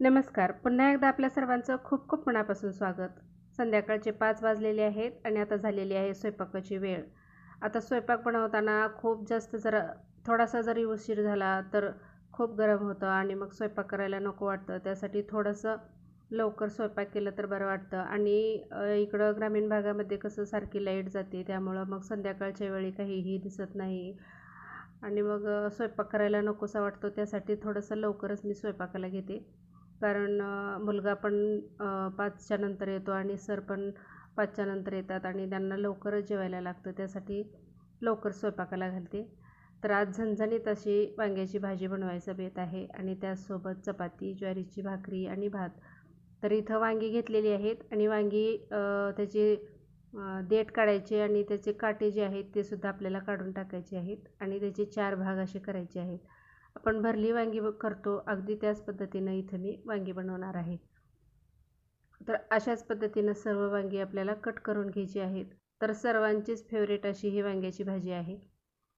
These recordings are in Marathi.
नमस्कार. पुन्हा एकदा आपल्या सर्वांचं खूप खूप मनापासून स्वागत. संध्याकाळचे पाच वाजलेले आहेत आणि आता झालेली आहे स्वयंपाकाची वेळ. आता स्वयंपाक बनवताना खूप जास्त जरा थोडासा जरी उशीर झाला तर खूप गरम होतं आणि मग स्वयंपाक करायला नको वाटतं. त्यासाठी थोडंसं लवकर स्वयंपाक केलं तर बरं वाटतं. आणि इकडं ग्रामीण भागामध्ये कसं सारखी लाइट जाते त्यामुळं मग संध्याकाळच्या वेळी काहीही दिसत नाही. आणि मग स्वयंपाक करायला नकोसा वाटतो त्यासाठी थोडंसं लवकरच मी स्वयंपाकाला घेते. कारण मुलगा पण पाचच्या नंतर येतो आणि सर पण पाचच्या नंतर येतात आणि त्यांना लवकरच जेवायला लागतं. त्यासाठी लवकर स्वयंपाकाला घालते. तर आज झणझणीत अशी वांग्याची भाजी बनवायचं बेत आहे आणि त्याचसोबत चपाती ज्वारीची भाकरी आणि भात. तर इथं वांगी घेतलेली आहेत आणि वांगी त्याची देठ काढायचे आणि त्याचे काटे जे आहेत ते सुद्धा आपल्याला काढून टाकायचे आहेत आणि त्याचे चार भाग असे करायचे आहेत. आपण भरली वांगी करतो. अगदी त्याच पद्धतीनं इथं मी वांगी बनवणार आहे. तर अशाच पद्धतीनं सर्व वांगी आपल्याला कट करून घ्यायची आहेत. तर सर्वांचीच फेवरेट अशी ही वांग्याची भाजी आहे.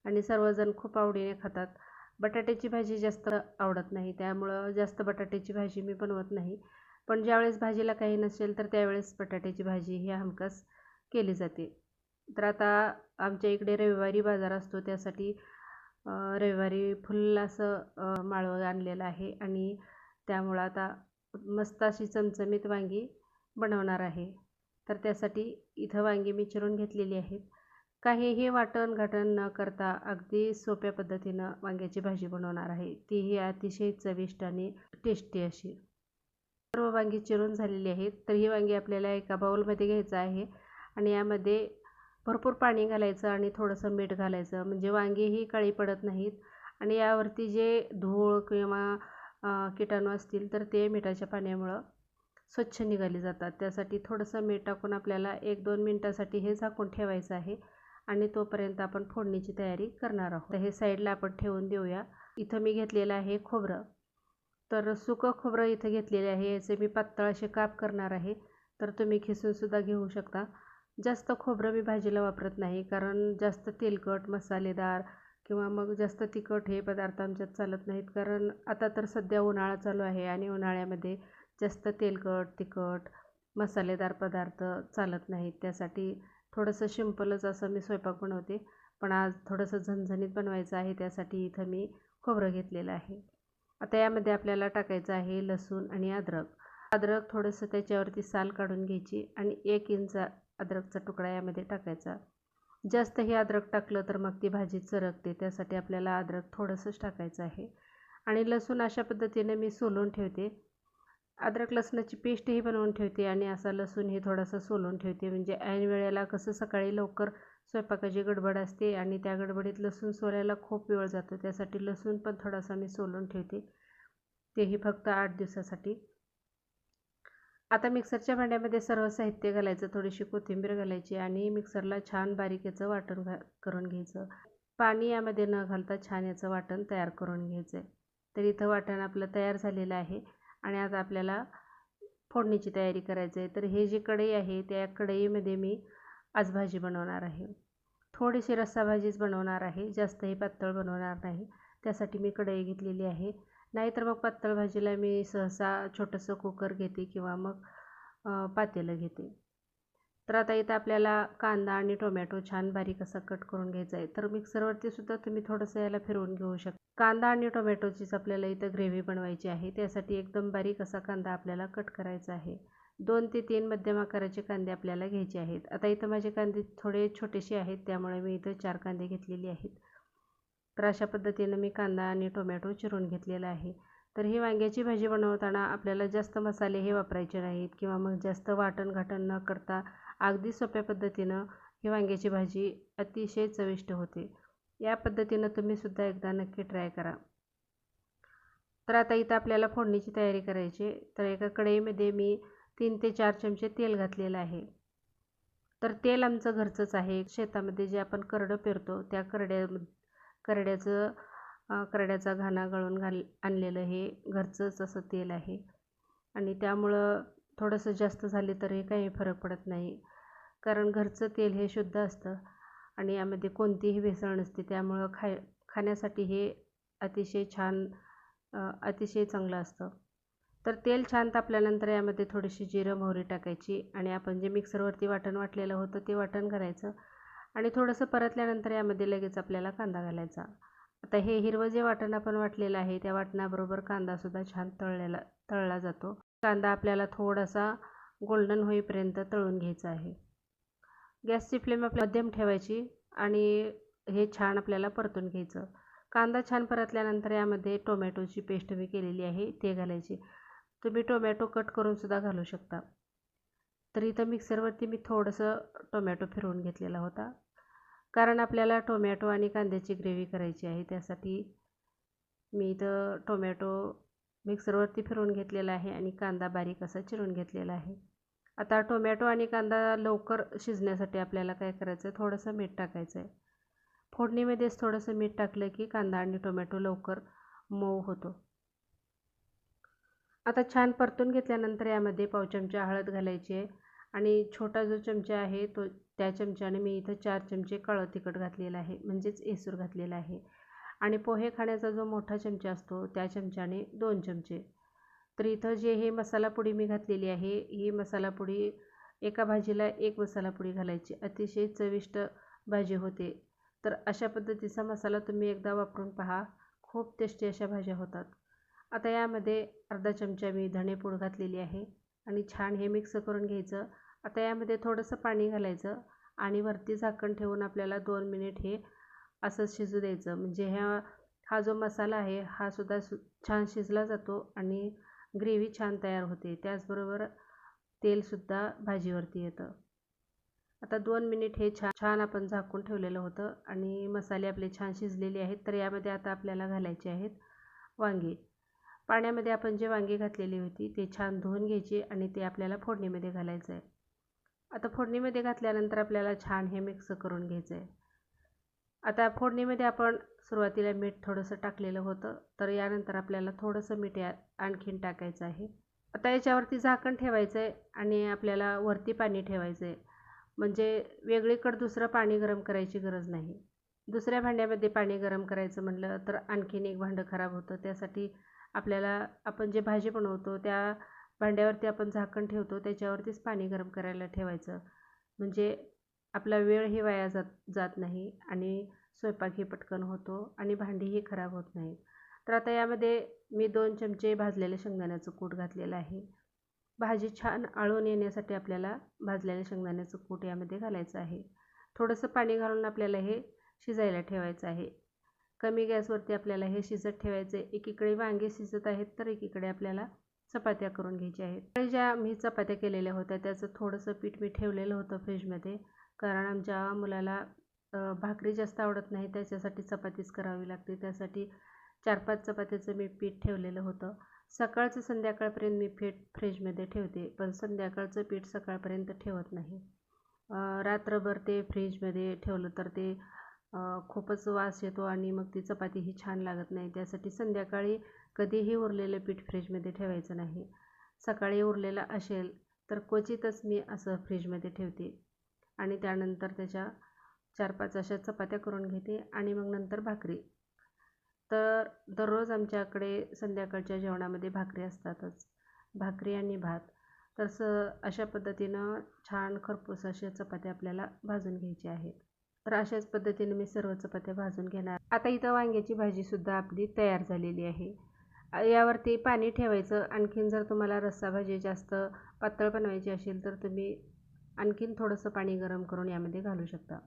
आणि सर्वजण खूप आवडीने खातात. बटाट्याची भाजी जास्त आवडत नाही. त्यामुळं जास्त बटाट्याची भाजी मी बनवत नाही. पण ज्यावेळेस भाजीला काही नसेल तर त्यावेळेस बटाट्याची भाजी ही हमखास केली जाते. तर आता आमच्या इकडे रविवारी बाजार असतो. त्यासाठी रविवारी फुल्ल असं माळवं आणलेलं आहे आणि त्यामुळं आता मस्त अशी चमचमीत वांगी बनवणार आहे. तर त्यासाठी इथं वांगी मी चिरून घेतलेली आहेत. काहीही वाटण घाटण न करता अगदी सोप्या पद्धतीनं वांग्याची भाजी बनवणार आहे. तीही अतिशय चविष्ट आणि टेस्टी अशी. सर्व वांगी चिरून झालेली आहेत. तर ही वांगी आपल्याला एका बाऊलमध्ये घ्यायचं आहे आणि यामध्ये भरपूर पाणी घालायचं आणि थोडंसं मीठ घालायचं. म्हणजे वांगीही काळी पडत नाहीत. आणि यावरती जे धूळ किंवा किटाणू असतील तर ते मिठाच्या पाण्यामुळं स्वच्छ निघाले जातात. त्यासाठी थोडंसं मीठ टाकून आपल्याला एक दोन मिनटासाठी हे झाकून ठेवायचं आहे. आणि तोपर्यंत आपण फोडणीची तयारी करणार आहोत. तर हे साईडला आपण ठेवून देऊया. इथं मी घेतलेलं आहे खोबरं. तर सुकं खोबरं इथं घेतलेले आहे. याचे मी पातळ असे काप करणार आहे. तर तुम्ही खिसूनसुद्धा घेऊ शकता. जास्त खोबरं मी भाजीला वापरत नाही कारण जास्त तेलकट मसालेदार किंवा मग जास्त तिखट हे पदार्थ आमच्यात चालत नाहीत. कारण आता तर सध्या उन्हाळा चालू आहे आणि उन्हाळ्यामध्ये जास्त तेलकट तिखट मसालेदार पदार्थ चालत नाहीत. त्यासाठी थोडंसं सिंपलच असं मी स्वयंपाक बनवते. पण आज थोडंसं झणझणीत बनवायचं आहे त्यासाठी इथं मी खोबरं घेतलेलं आहे. आता यामध्ये आपल्याला टाकायचं आहे लसूण आणि अद्रक. अद्रक थोडंसं त्याच्यावरती साल काढून घ्यायची आणि एक इंच अद्रकचा तुकडा यामध्ये टाकायचा. जास्त हे अद्रक टाकलं तर मग ती भाजी चरकते त्यासाठी आपल्याला अद्रक थोडंसंच टाकायचं आहे. आणि लसूण अशा पद्धतीने मी सोलून ठेवते. अद्रक लसणाची पेस्टही बनवून ठेवते आणि असा लसूणही थोडासा सोलून ठेवते. म्हणजे ऐन वेळेला कसं सकाळी लवकर स्वयंपाकाची गडबड असते आणि त्या गडबडीत लसूण सोलायला खूप वेळ जातो त्यासाठी लसूण पण थोडासा मी सोलून ठेवते. तेही फक्त आठ दिवसासाठी. आता मिक्सरच्या भांड्यामध्ये सर्व साहित्य घालायचं थोडीशी कोथिंबीर घालायची आणि मिक्सरला छान बारीक याचं वाटण घा करून घ्यायचं. पाणी यामध्ये न घालता छान याचं वाटण तयार करून घ्यायचं आहे तर इथं वाटण आपलं तयार झालेलं आहे आणि आता आपल्याला फोडणीची तयारी करायची आहे तर हे जी कढई आहे त्या कढईमध्ये मी आज भाजी बनवणार आहे. थोडीशी रस्साभाजीच बनवणार आहे जास्तही पातळ बनवणार नाही. त्यासाठी मी कढई घेतलेली आहे. नाहीतर मग पातळ भाजीला मी सहसा छोटंसं कुकर घेते किंवा मग पातेलं घेते. तर आता इथं आपल्याला कांदा आणि टोमॅटो छान बारीक असा कट करून घ्यायचा आहे. तर मिक्सरवरती सुद्धा तुम्ही थोडंसं याला फिरवून घेऊ शकता. कांदा आणि टोमॅटोचीच आपल्याला इथं ग्रेव्ही बनवायची आहे. त्यासाठी एकदम बारीक असा कांदा आपल्याला कट करायचा आहे. दोन ते तीन मध्यम आकाराचे कांदे आपल्याला घ्यायचे आहेत. आता इथं माझे कांदे थोडे छोटेसे आहेत. त्यामुळे मी इथं चार कांदे घेतलेले आहेत. तर अशा पद्धतीनं मी कांदा आणि टोमॅटो चिरून घेतलेला आहे. तर ही वांग्याची भाजी बनवताना आपल्याला जास्त मसाले हे वापरायचे नाहीत किंवा मग जास्त वाटण घाटण न करता अगदी सोप्या पद्धतीनं ही वांग्याची भाजी अतिशय चविष्ट होते. या पद्धतीनं तुम्हीसुद्धा एकदा नक्की ट्राय करा. तर आता इथं आपल्याला फोडणीची तयारी करायची तर एका कढईमध्ये मी तीन ते चार चमचे तेल घातलेलं आहे. तर तेल आमचं घरचंच आहे. शेतामध्ये जे आपण करडं पेरतो त्या करड्या करड्याचं करड्याचा घाणा गळून घाल आणलेलं हे घरचंच असं तेल आहे. आणि त्यामुळं थोडंसं जास्त झाले तरी काही फरक पडत नाही. कारण घरचं तेल हे शुद्ध असतं आणि यामध्ये कोणतीही भेसळ नसते. त्यामुळं खाय खाण्यासाठी हे अतिशय छान अतिशय चांगलं असतं. तर तेल छान तापल्यानंतर यामध्ये थोडीशी जिरं मोहरी टाकायची आणि आपण जे मिक्सरवरती वाटण वाटलेलं होतं ते वाटण करायचं. आणि थोडंसं परतल्यानंतर यामध्ये लगेच आपल्याला कांदा घालायचा. आता हे हिरवं जे वाटण आपण वाटलेलं आहे त्या वाटणाबरोबर कांदासुद्धा छान तळलेला तळला जातो. कांदा आपल्याला थोडासा गोल्डन होईपर्यंत तळून घ्यायचा आहे. गॅसची फ्लेम आपल्या मध्यम ठेवायची आणि हे छान आपल्याला परतून घ्यायचं. कांदा छान परतल्यानंतर यामध्ये टोमॅटोची पेस्ट मी केलेली आहे ते घालायची. तुम्ही टोमॅटो कट करूनसुद्धा घालू शकता. तर इथं मिक्सरवरती मी थोडंसं टोमॅटो फिरवून घेतलेला होता. कारण आपल्याला टोमॅटो आणि कांद्याची ग्रेव्ही करायची आहे त्यासाठी मी इथं टोमॅटो मिक्सरवरती फिरवून घेतलेला आहे आणि कांदा बारीक असा चिरून घेतलेला आहे. आता टोमॅटो आणि कांदा लवकर शिजण्यासाठी आपल्याला काय करायचं आहे थोडंसं मीठ टाकायचं आहे फोडणीमध्येच थोडंसं मीठ टाकलं की कांदा आणि टोमॅटो लवकर मऊ होतो. आता छान परतून घेतल्यानंतर यामध्ये पाव चमचा हळद घालायची आहे आणि छोटा जो चमचा आहे तो त्या चमच्याने मी इथं चार चमचे काळं तिखट घातलेलं आहे म्हणजेच एसूर घातलेला आहे. आणि पोहे खाण्याचा जो मोठा चमचा असतो त्या चमच्याने दोन चमचे. तर इथं जे हे मसाला पुडी मी घातलेली आहे ही मसाला पुडी एका भाजीला एक मसाला पुडी घालायची. अतिशय चविष्ट भाजी होते. तर अशा पद्धतीचा मसाला तुम्ही एकदा वापरून पहा. खूप टेस्टी अशा भाज्या होतात. आता यामध्ये अर्धा चमचा मी धणेपूड घातलेली आहे. आणि छान हे मिक्स करून घ्यायचं. आता यामध्ये थोडंसं पाणी घालायचं आणि वरती झाकण ठेवून आपल्याला दोन मिनिट हे असंच शिजू द्यायचं. म्हणजे ह्या हा जो मसाला आहे हा सुद्धा सु छान शिजला जातो आणि ग्रेव्ही छान तयार होते. त्याचबरोबर तेलसुद्धा भाजीवरती येतं. आता दोन मिनिट हे छान छान आपण झाकून ठेवलेलं होतं आणि मसाले आपले छान शिजलेले आहेत तर यामध्ये आता आपल्याला घालायचे आहेत वांगी. पाण्यामध्ये आपण जे वांगी घातलेली होती ते छान धुवून घ्यायची आणि ते आपल्याला फोडणीमध्ये घालायचं आहे. आता फोडणीमध्ये घातल्यानंतर आपल्याला छान हे मिक्स करून घ्यायचं आहे आता फोडणीमध्ये आपण सुरुवातीला मीठ थोडंसं टाकलेलं होतं तर यानंतर आपल्याला थोडंसं मीठ या आणखीन टाकायचं आहे. आता याच्यावरती झाकण ठेवायचं आहे आणि आपल्याला वरती पाणी ठेवायचं आहे म्हणजे वेगळीकडं दुसरं पाणी गरम करायची गरज नाही. दुसऱ्या भांड्यामध्ये पाणी गरम करायचं म्हटलं तर आणखीन एक भांडं खराब होतं. त्यासाठी आपल्याला आपण जे भाजी बनवतो त्या भांड्यावरती आपण झाकण ठेवतो त्याच्यावरतीच पाणी गरम करायला ठेवायचं. म्हणजे आपला वेळही वाया जात जात नाही आणि स्वयंपाकही पटकन होतो आणि भांडीही खराब होत नाही तर आता यामध्ये मी दोन चमचे भाजलेले शेंगदाण्याचं कूट घातलेलं आहे. भाजी छान आळून येण्यासाठी आपल्याला भाजलेल्या शेंगदाण्याचं कूट यामध्ये घालायचं आहे. थोडंसं पाणी घालून आपल्याला हे शिजायला ठेवायचं आहे. कमी गॅसवरती आपल्याला हे शिजत ठेवायचं आहे. एकीकडे वांगे शिजत आहेत तर एकीकडे आपल्याला चपात्या करून घ्यायच्या आहेत. ज्या मी चपात्या केलेल्या होत्या त्याचं थोडंसं पीठ मी ठेवलेलं होतं फ्रीजमध्ये. कारण आमच्या मुलाला भाकरी जास्त आवडत नाही त्याच्यासाठी चपातीच करावी लागते. त्यासाठी चार पाच चपात्याचं मी पीठ ठेवलेलं होतं. सकाळचं संध्याकाळपर्यंत मी पीठ फ्रीजमध्ये ठेवते पण संध्याकाळचं पीठ सकाळपर्यंत ठेवत नाही. रात्रभर ते फ्रीजमध्ये ठेवलं तर ते खूपच वास येतो आणि मग ती चपाती ही छान लागत नाही. त्यासाठी संध्याकाळी कधीही उरलेलं पीठ फ्रीजमध्ये ठेवायचं नाही. सकाळी उरलेलं असेल तर क्वचितच मी असं फ्रीजमध्ये ठेवते आणि त्यानंतर त्याच्या चार पाच अशा चपात्या करून घेते आणि मग नंतर भाकरी. तर दररोज आमच्याकडे संध्याकाळच्या जेवणामध्ये भाकरी असतातच. भाकरी आणि भात. तर स अशा पद्धतीनं छान खरपूस अशा चपात्या आपल्याला भाजून घ्यायच्या आहेत. तर अशाच पद्धतीने मी सर्व चपात्या भाजून घेणार. आता इथं वांग्याची भाजीसुद्धा आपली तयार झालेली आहे. यावरती पाणी ठेवायचं. आणखीन जर तुम्हाला रस्सा भाजी जास्त पातळ बनवायची असेल तर तुम्ही आणखीन थोडंसं पाणी गरम करून यामध्ये घालू शकता.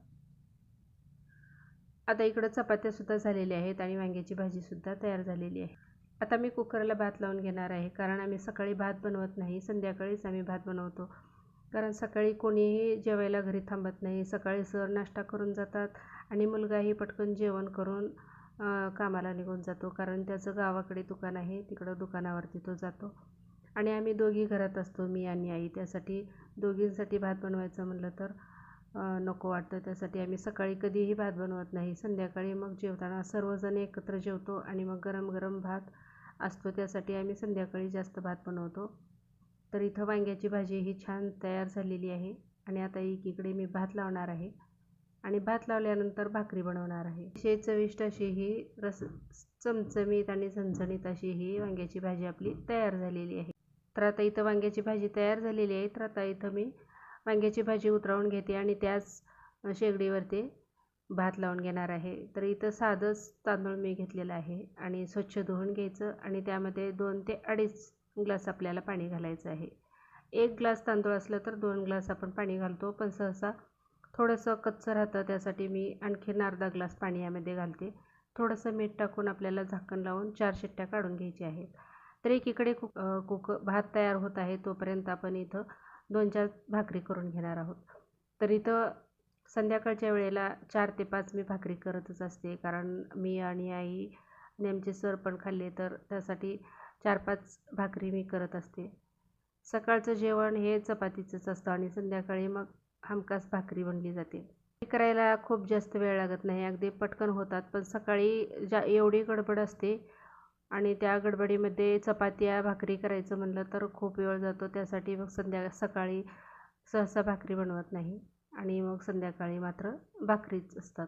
आता इकडं चपात्यासुद्धा झालेल्या आहेत आणि वांग्याची भाजीसुद्धा तयार झालेली आहे. आता मी कुकरला भात लावून घेणार आहे. कारण आम्ही सकाळी भात बनवत नाही. संध्याकाळीच आम्ही भात बनवतो. कारण सकाळी कोणीही जेवायला घरी थांबत नाही सकाळी सर नाश्ता करून जातात आणि मुलगाही पटकन जेवण करून कामाला निघून जातो. कारण त्याचं गावाकडे दुकान आहे तिकडं दुकानावरती तो जातो. आणि आम्ही दोघी घरात असतो मी आणि आई. त्यासाठी दोघींसाठी भात बनवायचं म्हटलं तर नको वाटतं. त्यासाठी आम्ही सकाळी कधीही भात बनवत नाही. संध्याकाळी मग जेवताना सर्वजण एकत्र जेवतो आणि मग गरम गरम भात असतो. त्यासाठी आम्ही संध्याकाळी जास्त भात बनवतो. तर इथं वांग्याची भाजी ही छान तयार झालेली आहे. आणि आता एकीकडे मी भात लावणार आहे. आणि भात लावल्यानंतर भाकरी बनवणार आहे. अतिशय चविष्ट अशी ही रस चमचमीत आणि झणझणीत अशी ही वांग्याची भाजी आपली तयार झालेली आहे. तर आता इथं वांग्याची भाजी तयार झालेली आहे. तर आता इथं मी वांग्याची भाजी उतरवून घेते आणि त्याच शेगडीवरती भात लावून घेणार आहे. तर इथं साधंच तांदूळ मी घेतलेलं आहे. आणि स्वच्छ धुवून घ्यायचं आणि त्यामध्ये दोन ते अडीच ग्लास आपल्याला पाणी घालायचं आहे. एक ग्लास तांदूळ असलं तर दोन ग्लास आपण पाणी घालतो. पण सहसा थोडंसं कच्चं राहतं त्यासाठी मी आणखीन अर्धा ग्लास पाणी यामध्ये घालते. थोडंसं मीठ टाकून आपल्याला झाकण लावून चार शिट्ट्या काढून घ्यायच्या आहेत. तर एकीकडे कुक कुक भात तयार होत आहे तोपर्यंत आपण इथं दोन चार भाकरी करून घेणार आहोत. तर इथं संध्याकाळच्या वेळेला चार ते पाच मी भाकरी करतच असते. कारण मी आणि आई नेमचे सर पण खाल्ले तर त्यासाठी चार पाच भाकरी मी करत असते. सकाळचं जेवण हे चपातीचंच असतं आणि संध्याकाळी मग हमखास भाकरी बनली जाते. हे करायला खूप जास्त वेळ लागत नाही. अगदी पटकन होतात पण सकाळी ज्या एवढी गडबड असते आणि त्या गडबडीमध्ये चपात्या भाकरी करायचं म्हणलं तर खूप वेळ जातो. त्यासाठी मग संध्या सकाळी सहसा भाकरी बनवत नाही आणि मग संध्याकाळी मात्र भाकरीच असतात.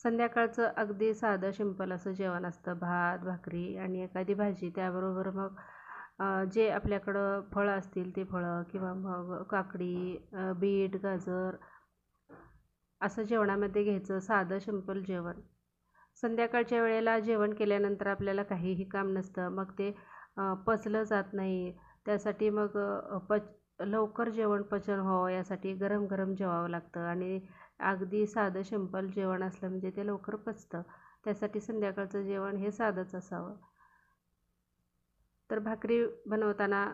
संध्याकाळचं अगदी साधं सिंपल असं जेवण असतं. भात भाकरी आणि एखादी भाजी. त्याबरोबर मग जे आपल्याकडं फळं असतील ते फळं किंवा मग काकडी बीट गाजर असं जेवणामध्ये घ्यायचं. साधं सिंपल जेवण. संध्याकाळच्या वेळेला जेवण केल्यानंतर आपल्याला काहीही काम नसतं. मग ते पचलं जात नाही. त्यासाठी मग पच लवकर जेवण पचन व्हावं. यासाठी गरम गरम जेवावं लागतं. आणि अगदी साधं सिंपल जेवण असलं म्हणजे ते लवकर पचतं. त्यासाठी संध्याकाळचं जेवण हे साधंच असावं. तर भाकरी बनवताना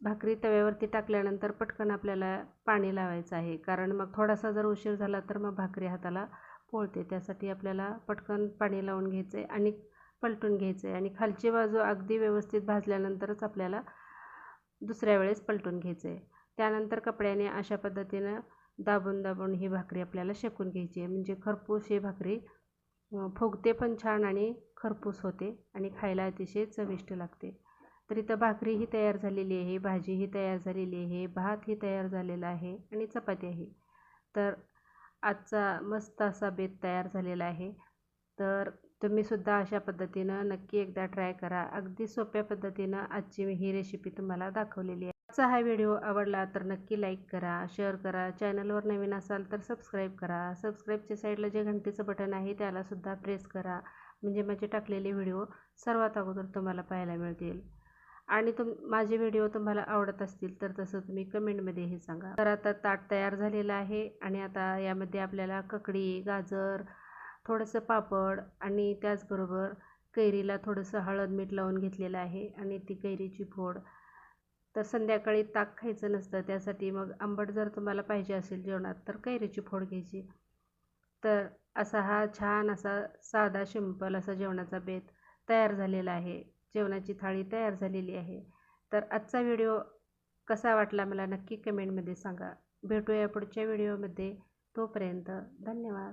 भाकरी तव्यावरती टाकल्यानंतर पटकन आपल्याला पाणी लावायचं आहे. कारण मग थोडासा जर उशीर झाला तर मग भाकरी हाताला पोळते. त्यासाठी आपल्याला पटकन पाणी लावून घ्यायचं आहे आणि पलटून घ्यायचं आहे. आणि खालची बाजू अगदी व्यवस्थित भाजल्यानंतरच आपल्याला दुसऱ्या वेळेस पलटून घ्यायचं आहे. त्यानंतर कपड्याने अशा पद्धतीनं दाबून दाबून ही भाकरी आपल्याला शेकून घ्यायची आहे. म्हणजे खरपूस ही भाकरी फुगते पण छान आणि खरपूस होते आणि खायला अतिशय चविष्ट लागते. तर इथं भाकरीही तयार झालेली आहे भाजीही तयार झालेली आहे भातही तयार झालेला आहे आणि चपाती आहे. तर आजचा मस्त असा बेत तयार झालेला आहे. तर तुम्हीसुद्धा अशा पद्धतीनं नक्की एकदा ट्राय करा. अगदी सोप्या पद्धतीनं आजची मी ही रेसिपी तुम्हाला दाखवलेली आहे. आजचा हा व्हिडिओ आवडला तर नक्की लाईक करा शेअर करा. चॅनलवर नवीन असाल तर सबस्क्राईब करा. सबस्क्राईबच्या साईडला जे घंटीचं बटन आहे त्यालासुद्धा प्रेस करा. म्हणजे माझे टाकलेले व्हिडिओ सर्वात अगोदर तुम्हाला पाहायला मिळतील. आणि तुम माझे व्हिडिओ तुम्हाला आवडत असतील तर तसं तुम्ही कमेंटमध्येही सांगा. तर आता ताट तयार झालेलं आहे आणि आता यामध्ये आपल्याला ककडी गाजर थोडंसं पापड आणि त्याचबरोबर कैरीला थोडंसं हळद मीठ लावून घेतलेलं आहे आणि ती कैरीची फोड तर संध्याकाळी ताक खायचं नसतं त्यासाठी मग आंबट जर तुम्हाला पाहिजे असेल जेवणात तर कैरीची फोड घ्यायची. तर असा हा छान असा साधा सिंपल असा जेवणाचा बेत तयार झालेला आहे. जेवणाची थाळी तयार झालेली आहे. तर आजचा व्हिडिओ कसा वाटला मला नक्की कमेंटमध्ये सांगा. भेटूया पुढच्या व्हिडिओमध्ये. तोपर्यंत धन्यवाद.